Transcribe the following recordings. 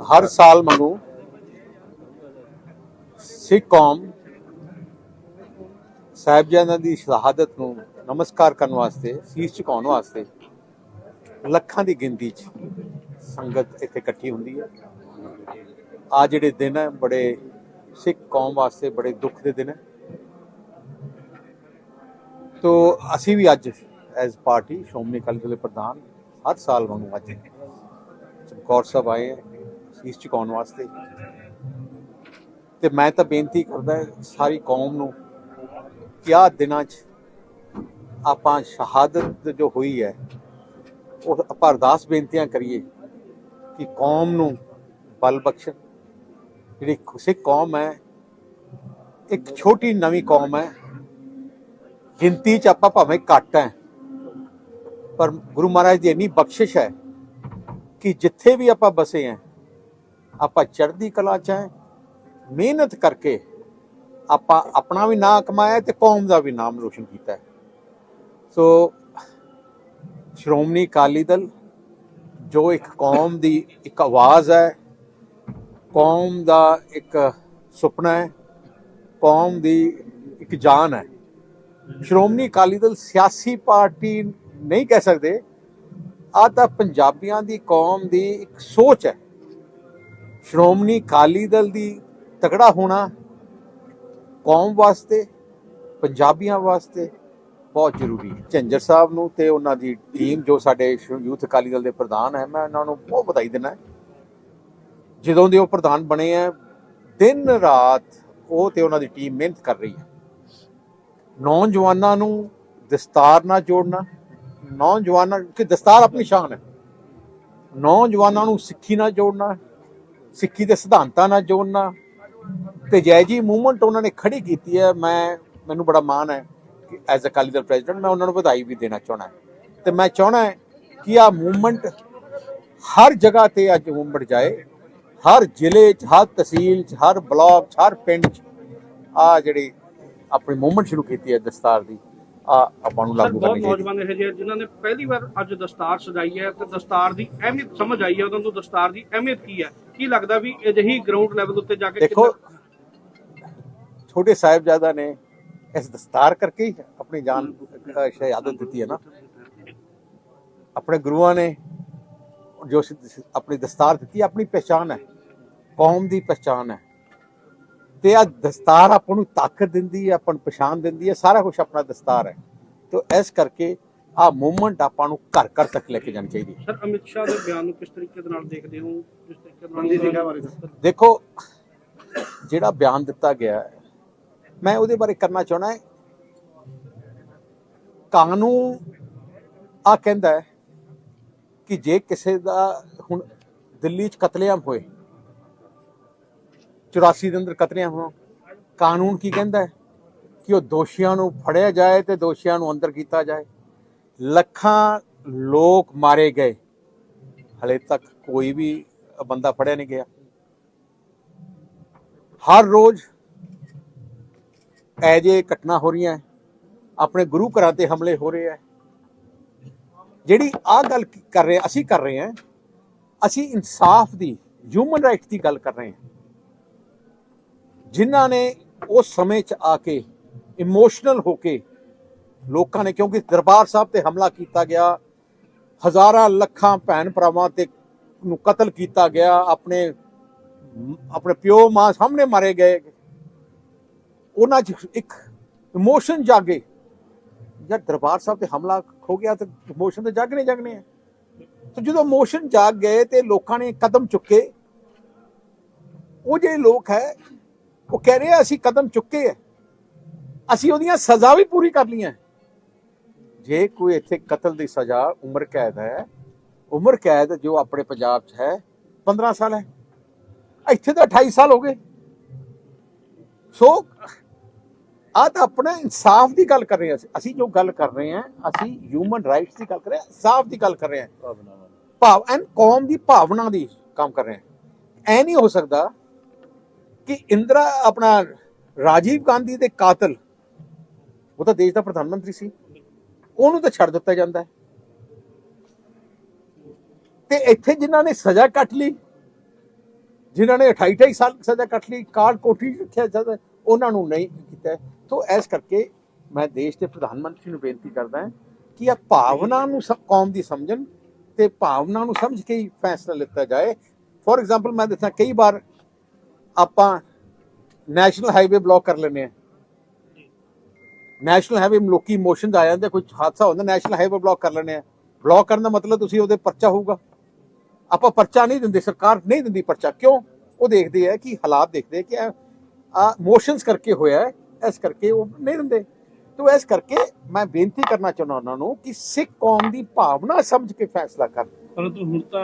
ਹਰ ਸਾਲ ਵਾਂਗੂ ਸਿੱਖ ਕੌਮ ਸਾਹਿਬਜ਼ਾਦਿਆਂ ਦੀ ਸ਼ਹਾਦਤ ਨੂੰ ਨਮਸਕਾਰ ਕਰਨ ਵਾਸਤੇ, ਸੀਸ ਝੁਕਾਉਣ ਵਾਸਤੇ ਲੱਖਾਂ ਦੀ ਗਿਣਤੀ 'ਚ ਸੰਗਤ ਇੱਥੇ ਇਕੱਠੀ ਹੁੰਦੀ ਹੈ। ਆ ਜਿਹੜੇ ਦਿਨ ਹੈ, ਬੜੇ ਸਿੱਖ ਕੌਮ ਵਾਸਤੇ ਬੜੇ ਦੁੱਖ ਦੇ ਦਿਨ ਹੈ। ਤੋ ਅਸੀਂ ਵੀ ਅੱਜ ਐਜ਼ ਪਾਰਟੀ ਸ਼੍ਰੋਮਣੀ ਅਕਾਲੀ ਦਲ ਦੇ ਪ੍ਰਧਾਨ ਹਰ ਸਾਲ ਵਾਂਗੂ ਅੱਜ ਚਮਕੌਰ ਸਾਹਿਬ ਆਏ ਹੈ ਸੀਸ ਵਾਸਤੇ। ਤੇ ਮੈਂ ਤਾਂ ਬੇਨਤੀ ਕਰਦਾ ਸਾਰੀ ਕੌਮ ਨੂੰ ਕਿ ਆਹ ਦਿਨਾਂ 'ਚ ਆਪਾਂ ਸ਼ਹਾਦਤ ਜੋ ਹੋਈ ਹੈ, ਉਹ ਆਪਾਂ ਅਰਦਾਸ ਬੇਨਤੀਆਂ ਕਰੀਏ ਕਿ ਕੌਮ ਨੂੰ ਬਲ ਬਖਸ਼ਣ। ਜਿਹੜੀ ਸਿੱਖ ਕੌਮ ਹੈ, ਇੱਕ ਛੋਟੀ ਨਵੀਂ ਕੌਮ ਹੈ, ਗਿਣਤੀ 'ਚ ਆਪਾਂ ਭਾਵੇਂ ਘੱਟ ਹੈ, ਪਰ ਗੁਰੂ ਮਹਾਰਾਜ ਦੀ ਇੰਨੀ ਬਖਸ਼ਿਸ਼ ਹੈ ਕਿ ਜਿੱਥੇ ਵੀ ਆਪਾਂ ਬਸੇ ਹਾਂ ਆਪਾਂ ਚੜ੍ਹਦੀ ਕਲਾ 'ਚ ਹੈ, ਮਿਹਨਤ ਕਰਕੇ ਆਪਾਂ ਆਪਣਾ ਵੀ ਨਾਂ ਕਮਾਇਆ ਤੇ ਕੌਮ ਦਾ ਵੀ ਨਾਮ ਰੋਸ਼ਨ ਕੀਤਾ ਸੋ, ਸ਼੍ਰੋਮਣੀ ਅਕਾਲੀ ਦਲ ਜੋ ਇੱਕ ਕੌਮ ਦੀ ਇੱਕ ਆਵਾਜ਼ ਹੈ, ਕੌਮ ਦਾ ਇੱਕ ਸੁਪਨਾ ਹੈ, ਕੌਮ ਦੀ ਇੱਕ ਜਾਨ ਹੈ। ਸ਼੍ਰੋਮਣੀ ਅਕਾਲੀ ਦਲ ਸਿਆਸੀ ਪਾਰਟੀ ਨਹੀਂ ਕਹਿ ਸਕਦੇ ਆ ਤਾਂ ਪੰਜਾਬੀਆਂ ਦੀ ਕੌਮ ਦੀ ਇੱਕ ਸੋਚ ਹੈ। ਸ਼੍ਰੋਮਣੀ ਅਕਾਲੀ ਦਲ ਦੀ ਤਕੜਾ ਹੋਣਾ ਕੌਮ ਵਾਸਤੇ, ਪੰਜਾਬੀਆਂ ਵਾਸਤੇ ਬਹੁਤ ਜ਼ਰੂਰੀ ਹੈ। ਝੰਜਰ ਸਾਹਿਬ ਨੂੰ ਤੇ ਉਹਨਾਂ ਦੀ ਟੀਮ ਜੋ ਸਾਡੇ ਯੂਥ ਅਕਾਲੀ ਦਲ ਦੇ ਪ੍ਰਧਾਨ ਹੈ, ਮੈਂ ਉਹਨਾਂ ਨੂੰ ਬਹੁਤ ਵਧਾਈ ਦਿੰਦਾ ਜਦੋਂ ਦੇ ਉਹ ਪ੍ਰਧਾਨ ਬਣੇ ਹੈ, ਦਿਨ ਰਾਤ ਉਹ ਤੇ ਉਹਨਾਂ ਦੀ ਟੀਮ ਮਿਹਨਤ ਕਰ ਰਹੀ ਹੈ। ਨੌਜਵਾਨਾਂ ਨੂੰ ਦਸਤਾਰ ਨਾਲ ਜੋੜਨਾ, ਨੌਜਵਾਨਾਂ ਕਿ ਦਸਤਾਰ ਆਪਣੀ ਸ਼ਾਨ ਹੈ। ਨੌਜਵਾਨਾਂ ਨੂੰ ਸਿੱਖੀ ਨਾਲ ਜੋੜਨਾ ਸਿੱਖੀ ਦੇ ਸਿਧਾਂਤਾਂ ਨਾਲ ਜੋੜਨਾ ਤੇ ਜੈ ਜੀ ਮੂਵਮੈਂਟ ਉਹਨਾਂ ਨੇ ਖੜੀ ਕੀਤੀ ਹੈ, ਮੈਂ, ਮੈਨੂੰ ਬੜਾ ਮਾਣ ਹੈ ਕਿ ਐਜ਼ ਅ ਅਕਾਲੀ ਦਲ ਪ੍ਰੈਜ਼ੀਡੈਂਟ ਮੈਂ ਉਹਨਾਂ ਨੂੰ ਵਧਾਈ ਵੀ ਦੇਣਾ ਚਾਹਣਾ ਤੇ ਮੈਂ ਚਾਹਣਾ ਕਿ ਆ ਮੂਵਮੈਂਟ ਹਰ ਜਗ੍ਹਾ ਤੇ ਅੱਜ ਮੂਵਮੈਂਟ ਜਾਏ, ਹਰ ਜ਼ਿਲ੍ਹੇ 'ਚ, ਹਰ ਤਹਿਸੀਲ 'ਚ, ਹਰ ਬਲਾਕ 'ਚ, ਹਰ ਪਿੰਡ 'ਚ ਆ ਜਿਹੜੀ ਆਪਣੀ ਮੂਵਮੈਂਟ ਸ਼ੁਰੂ ਕੀਤੀ ਹੈ ਦਸਤਾਰ ਦੀ। ਆ ਆਪਾਂ ਨੂੰ ਲਾਗੂ ਬਹੁਤ ਕਰਨੀ ਚਾਹੀਦੀ ਨੌਜਵਾਨ ਇਹ ਜਿਹੇ ਜਿਨ੍ਹਾਂ ਨੇ ਪਹਿਲੀ ਵਾਰ ਅੱਜ ਦਸਤਾਰ ਸਜਾਈ ਹੈ ਤੇ ਦਸਤਾਰ ਦੀ ਅਹਿਮੀਅਤ ਸਮਝ ਆਈ ਹੈ ਉਹਨਾਂ ਨੂੰ ਦਸਤਾਰ ਦੀ ਅਹਿਮੀਅਤ ਕੀ ਹੈ? ਕੀ ਲੱਗਦਾ ਵੀ ਅਜਿਹੀ ਗਰਾਊਂਡ ਲੈਵਲ ਉੱਤੇ ਜਾ ਕੇ ਦੇਖੋ ਛੋਟੇ ਸਾਹਿਬਜ਼ਾਦਾ ਨੇ ਇਸ ਦਸਤਾਰ ਕਰਕੇ ਹੀ ਆਪਣੀ ਜਾਨ ਸ਼ਹਾਦਤ ਦਿੱਤੀ ਹੈ ਨਾ। ਆਪਣੇ ਗੁਰੂਆਂ ਨੇ ਜੋ ਆਪਣੀ ਦਸਤਾਰ ਦਿੱਤੀ ਆਪਣੀ ਪਛਾਣ ਹੈ ਕੌਮ ਦੀ ਪਛਾਣ ਹੈ। ਤੇ ਆ ਦਸਤਾਰ ਆਪਾਂ ਨੂੰ ਤਾਕਤ ਦਿੰਦੀ ਹੈ ਆਪਾਂ ਨੂੰ ਪਛਾਣ ਦਿੰਦੀ ਹੈ ਸਾਰਾ ਕੁਝ ਆਪਣਾ ਦਸਤਾਰ ਹੈ। ਤੋਂ ਇਸ ਕਰਕੇ ਆ ਮੂਵਮੈਂਟ ਆਪਾਂ ਨੂੰ ਘਰ ਘਰ ਤੱਕ ਲੈ ਕੇ ਜਾਣੀ ਚਾਹੀਦੀ ਹੈ। ਸਰ ਅਮਿਤ ਸ਼ਾਹ ਦੇ ਬਿਆਨ ਨੂੰ ਕਿਸ ਤਰੀਕੇ ਦੇ ਨਾਲ ਦੇਖਦੇ ਹੋ? ਜਿਸ ਤਰੀਕੇ ਦੇ ਨਾਲ ਦੇਖੋ ਜਿਹੜਾ ਬਿਆਨ ਦਿੱਤਾ ਗਿਆ ਹੈ, ਮੈਂ ਉਹਦੇ ਬਾਰੇ ਕਰਨਾ ਚਾਹਣਾ ਹੈ। ਕਾਨੂੰਨ ਆ ਕਹਿੰਦਾ ਹੈ ਕਿ ਜੇ ਕਿਸੇ ਦਾ ਹੁਣ ਦਿੱਲੀ 'ਚ ਕਤਲੇਆਮ ਹੋਏ 84 ਦੇ ਅੰਦਰ ਕਤਲੇਆਮ ਹੋਇਆ ਕਾਨੂੰਨ ਕੀ ਕਹਿੰਦਾ ਹੈ? ਕਿ ਉਹ ਦੋਸ਼ੀਆਂ ਨੂੰ ਫੜਿਆ ਜਾਏ ਤੇ ਦੋਸ਼ੀਆਂ ਨੂੰ ਅੰਦਰ ਕੀਤਾ ਜਾਏ। ਲੱਖਾਂ ਲੋਕ ਮਾਰੇ ਗਏ। ਹਲੇ ਤੱਕ ਕੋਈ ਵੀ ਬੰਦਾ ਫੜਿਆ ਨਹੀਂ ਗਿਆ। ਹਰ ਰੋਜ਼ ਐਜੇ ਘਟਨਾ ਹੋ ਰਹੀਆਂ ਆਪਣੇ ਗੁਰੂ ਘਰਾਂ ਤੇ ਹਮਲੇ ਹੋ ਰਹੇ ਹੈ। ਜਿਹੜੀ ਆ ਗੱਲ ਕਰ ਰਹੇ, ਅਸੀਂ ਕਰ ਰਹੇ ਹਾਂ। ਅਸੀਂ ਇਨਸਾਫ ਦੀ ਹਿਊਮਨ ਰਾਈਟਸ ਦੀ ਗੱਲ ਕਰ ਰਹੇ ਹਾਂ। ਜਿਨ੍ਹਾਂ ਨੇ ਉਸ ਸਮੇਂ 'ਚ ਆ ਕੇ ਇਮੋਸ਼ਨਲ ਹੋ ਕੇ ਲੋਕਾਂ ਨੇ, ਕਿਉਂਕਿ ਦਰਬਾਰ ਸਾਹਿਬ ਤੇ ਹਮਲਾ ਕੀਤਾ ਗਿਆ, ਹਜ਼ਾਰਾਂ ਲੱਖਾਂ ਭੈਣ ਭਰਾਵਾਂ ਤੇ ਨੂੰ ਕਤਲ ਕੀਤਾ ਗਿਆ, ਆਪਣੇ ਆਪਣੇ ਪਿਓ ਮਾਂ ਸਾਹਮਣੇ ਮਾਰੇ ਗਏ। ਉਹਨਾਂ 'ਚ ਇੱਕ ਇਮੋਸ਼ਨ ਜਾਗੇ। ਜਦ ਦਰਬਾਰ ਸਾਹਿਬ ਤੇ ਹਮਲਾ ਹੋ ਗਿਆ ਤੇ ਇਮੋਸ਼ਨ ਤੇ ਜਾਗਣੇ ਜਾਗਣੇ ਆ। ਤੇ ਜਦੋਂ ਇਮੋਸ਼ਨ ਜਾਗ ਗਏ ਤੇ ਲੋਕਾਂ ਨੇ ਕਦਮ ਚੁੱਕੇ, ਉਹ ਜਿਹੜੇ ਲੋਕ ਹੈ ਉਹ ਕਹਿ ਰਹੇ ਅਸੀਂ ਕਦਮ ਚੁੱਕੇ ਆ ਅਸੀਂ ਉਹਦੀਆਂ ਸਜ਼ਾ ਵੀ ਪੂਰੀ ਕਰ ਲਈਆਂ ਜੇ ਕੋਈ ਇੱਥੇ ਕਤਲ ਦੀ ਸਜ਼ਾ ਉਮਰ ਕੈਦ ਹੈ ਉਮਰ ਕੈਦ ਜੋ ਆਪਣੇ ਪੰਜਾਬ 'ਚ ਹੈ 15 ਸਾਲ ਹੈ। ਇੱਥੇ ਤਾਂ 28 ਸਾਲ ਹੋ ਗਏ। ਸੋ ਆ ਤਾਂ ਆਪਣਾ ਇਨਸਾਫ ਦੀ ਗੱਲ ਕਰ ਰਹੇ ਹਾਂ ਅਸੀਂ। ਅਸੀਂ ਜੋ ਗੱਲ ਕਰ ਰਹੇ ਹਾਂ ਅਸੀਂ ਹਿਊਮਨ ਰਾਈਟਸ ਦੀ ਗੱਲ ਕਰ ਰਹੇ ਹਾਂ ਇਨਸਾਫ ਦੀ ਗੱਲ ਕਰ ਰਹੇ ਹਾਂ। ਭਾਵ ਐਨ ਕੌਮ ਦੀ ਭਾਵਨਾ ਦੀ ਕੰਮ ਕਰ ਰਹੇ ਹਾਂ। ਐ ਨਹੀਂ ਹੋ ਸਕਦਾ ਕਿ ਇੰਦਰਾ ਆਪਣਾ ਰਾਜੀਵ ਗਾਂਧੀ ਦੇ ਕਾਤਲ, ਉਹ ਤਾਂ ਦੇਸ਼ ਦਾ ਪ੍ਰਧਾਨ ਮੰਤਰੀ ਸੀ, ਉਹਨੂੰ ਤਾਂ ਛੱਡ ਦਿੱਤਾ ਜਾਂਦਾ ਹੈ ਤੇ ਇੱਥੇ ਜਿਨ੍ਹਾਂ ਨੇ ਸਜ਼ਾ ਕੱਟ ਲਈ, ਜਿਨ੍ਹਾਂ ਨੇ 28 28 ਸਾਲ ਸਜ਼ਾ ਕੱਟ ਲਈ, ਕਾਲ ਕੋਠੀ ਰੱਖਿਆ ਸਜ਼ਾ ਉਹਨਾਂ ਨੂੰ ਨਹੀਂ ਕੀਤਾ ਹੈ। ਤੋ ਇਸ ਕਰਕੇ ਮੈਂ ਦੇਸ਼ ਦੇ ਪ੍ਰਧਾਨ ਮੰਤਰੀ ਨੂੰ ਬੇਨਤੀ ਕਰਦਾ ਹਾਂ ਕਿ ਇਹ ਭਾਵਨਾ ਨੂੰ ਕੌਮ ਦੀ ਸਮਝਣ ਤੇ ਭਾਵਨਾ ਨੂੰ ਸਮਝ ਕੇ ਹੀ ਫੈਸਲਾ ਲਿੱਤਾ ਜਾਏ ਫੋਰ ਐਗਜ਼ਾਮਪਲ ਮੈਂ ਦੱਸਾਂ ਕਈ ਵਾਰ ਆਪਾਂ ਨੈਸ਼ਨਲ ਹਾਈਵੇ ਬਲੌਕ ਕਰ ਲੈਂਦੇ ਆ ਨੈਸ਼ਨਲ ਹਾਈਵੇ ਲੋਕੀ ਇਮੋਸ਼ਨਸ ਆ ਜਾਂਦੇ ਕੋਈ ਹਾਦਸਾ ਹੁੰਦਾ ਨੈਸ਼ਨਲ ਹਾਈਵੇ ਬਲੌਕ ਕਰ ਲੈਂਦੇ ਆ ਬਲੌਕ ਕਰਨ ਦਾ ਮਤਲਬ ਤੁਸੀਂ ਉਹਦੇ ਪਰਚਾ ਹੋਊਗਾ। ਆਪਾਂ ਪਰਚਾ ਨਹੀਂ ਦਿੰਦੇ ਸਰਕਾਰ ਨਹੀਂ ਦਿੰਦੀ ਪਰਚਾ। ਕਿਉਂ? ਉਹ ਦੇਖਦੇ ਆ ਕਿ ਹਾਲਾਤ ਦੇਖਦੇ ਆ ਕਿ ਆ ਇਮੋਸ਼ਨਸ ਕਰਕੇ ਹੋਇਆ ਹੈ ਇਸ ਕਰਕੇ ਉਹ ਨਹੀਂ ਦਿੰਦੇ। ਤੋ ਇਸ ਕਰਕੇ ਮੈਂ ਬੇਨਤੀ ਕਰਨਾ ਚਾਹੁੰਦਾ ਉਹਨਾਂ ਨੂੰ ਕਿ ਸਿੱਖ ਕੌਮ ਦੀ ਭਾਵਨਾ ਸਮਝ ਕੇ ਫੈਸਲਾ ਕਰਨ। ਪਰੰਤੂ ਹੁਣ ਤਾਂ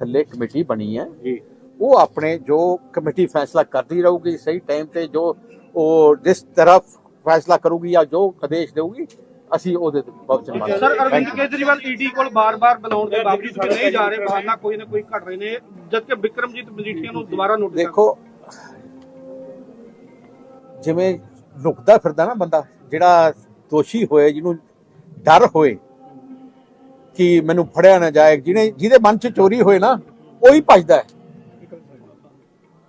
ਥੱਲੇ ਕਮੇਟੀ ਬਣੀ ਹੈ। ਜੀ। ਉਹ ਆਪਣੇ ਜੋ ਕਮੇਟੀ ਫੈਸਲਾ ਕਰਦੀ ਰਹੂਗੀ ਸਹੀ ਟਾਈਮ ਤੇ ਜੋ ਉਹ ਜਿਸ ਤਰਫ ਫੈਸਲਾ ਕਰੂਗੀ ਜਾਂ ਜੋ ਆਦੇਸ਼ ਦੇਊਗੀ ਅਸੀਂ ਉਹਦੇ ਤੇ ਬਹੁਤ ਸਰ ਅਰਵਿੰਦ ਕੇਜਰੀਵਾਲ ਈਡੀ ਕੋਲ ਬਾਰ-ਬਾਰ ਬੁਲਾਉਣ ਦੇ ਬਾਵਜੂਦ ਵੀ ਨਹੀਂ ਜਾ ਰਹੇ ਬਹਾਨਾ ਕੋਈ ਨਾ ਕੋਈ ਘਟ ਰਹੇ ਨੇ ਜਦਕਿ ਵਿਕਰਮਜੀਤ ਮਜੀਠੀਆ ਨੂੰ ਦੁਬਾਰਾ ਨੋਟਿਸ ਦੇਖੋ ਜਿਵੇਂ ਲੁਕਦਾ ਫਿਰਦਾ ਨਾ ਬੰਦਾ ਜਿਹੜਾ ਦੋਸ਼ੀ ਹੋਏ ਜਿਹਨੂੰ ਡਰ ਹੋਏ ਕਿ ਮੈਨੂੰ ਫੜਿਆ ਨਾ ਜਾਏ ਜਿਹਨੇ ਜਿਹਦੇ ਮਨ 'ਚ ਚੋਰੀ ਹੋਏ ਨਾ ਉਹੀ ਭੱਜਦਾ ਹੈ।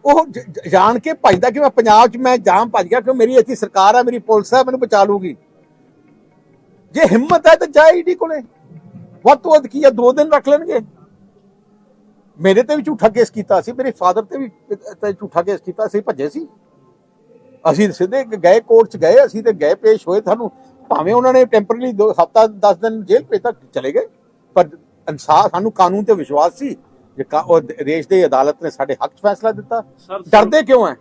ਉਹ ਜਾਣ ਕੇ ਭੱਜਦਾ ਕਿ ਮੈਂ ਪੰਜਾਬ 'ਚ ਮੈਂ ਜਾਮ ਭੱਜ ਗਿਆ ਕਿ ਮੇਰੀ ਇੱਥੇ ਸਰਕਾਰ ਹੈ ਮੇਰੀ ਪੁਲਿਸ ਹੈ ਮੈਨੂੰ ਬਚਾ ਲੂਗੀ ਜੇ ਹਿੰਮਤ ਹੈ ਤਾਂ ਜਾਏ ਈਡੀ ਕੋਲੇ। ਵੱਧ ਤੋਂ ਵੱਧ ਕੀ ਹੈ ਦੋ ਦਿਨ ਰੱਖ ਲੈਣਗੇ। ਮੇਰੇ ਤੇ ਵੀ ਝੂਠਾ ਕੇਸ ਕੀਤਾ ਸੀ, ਮੇਰੇ ਫਾਦਰ ਤੇ ਵੀ, ਤੇ ਝੂਠਾ ਕੇਸ ਕੀਤਾ ਸੀ ਭੱਜੇ ਸੀ। ਅਸੀਂ ਸਿੱਧੇ ਗਏ ਕੋਰਟ ਚ ਗਏ, ਅਸੀਂ ਤੇ ਗਏ, ਪੇਸ਼ ਹੋਏ ਤੁਹਾਨੂੰ ਭਾਵੇਂ ਉਹਨਾਂ ਨੇ ਟੈਂਪਰੇਰੀ ਦੋ, ਹਫਤਾ 10 ਦਿਨ ਜੇਲ੍ਹ ਭੇਜ ਤੱਕ ਚਲੇ ਗਏ। ਪਰ ਇਨਸਾਫ ਸਾਨੂੰ ਕਾਨੂੰਨ ਤੇ ਵਿਸ਼ਵਾਸ ਸੀ ਉਹ ਦੇਸ਼ ਦੀ ਅਦਾਲਤ ਨੇ ਸਾਡੇ ਹੱਕ 'ਚ ਫੈਸਲਾ ਦਿੱਤਾ। ਡਰਦੇ ਕਿਉਂ ਹੈ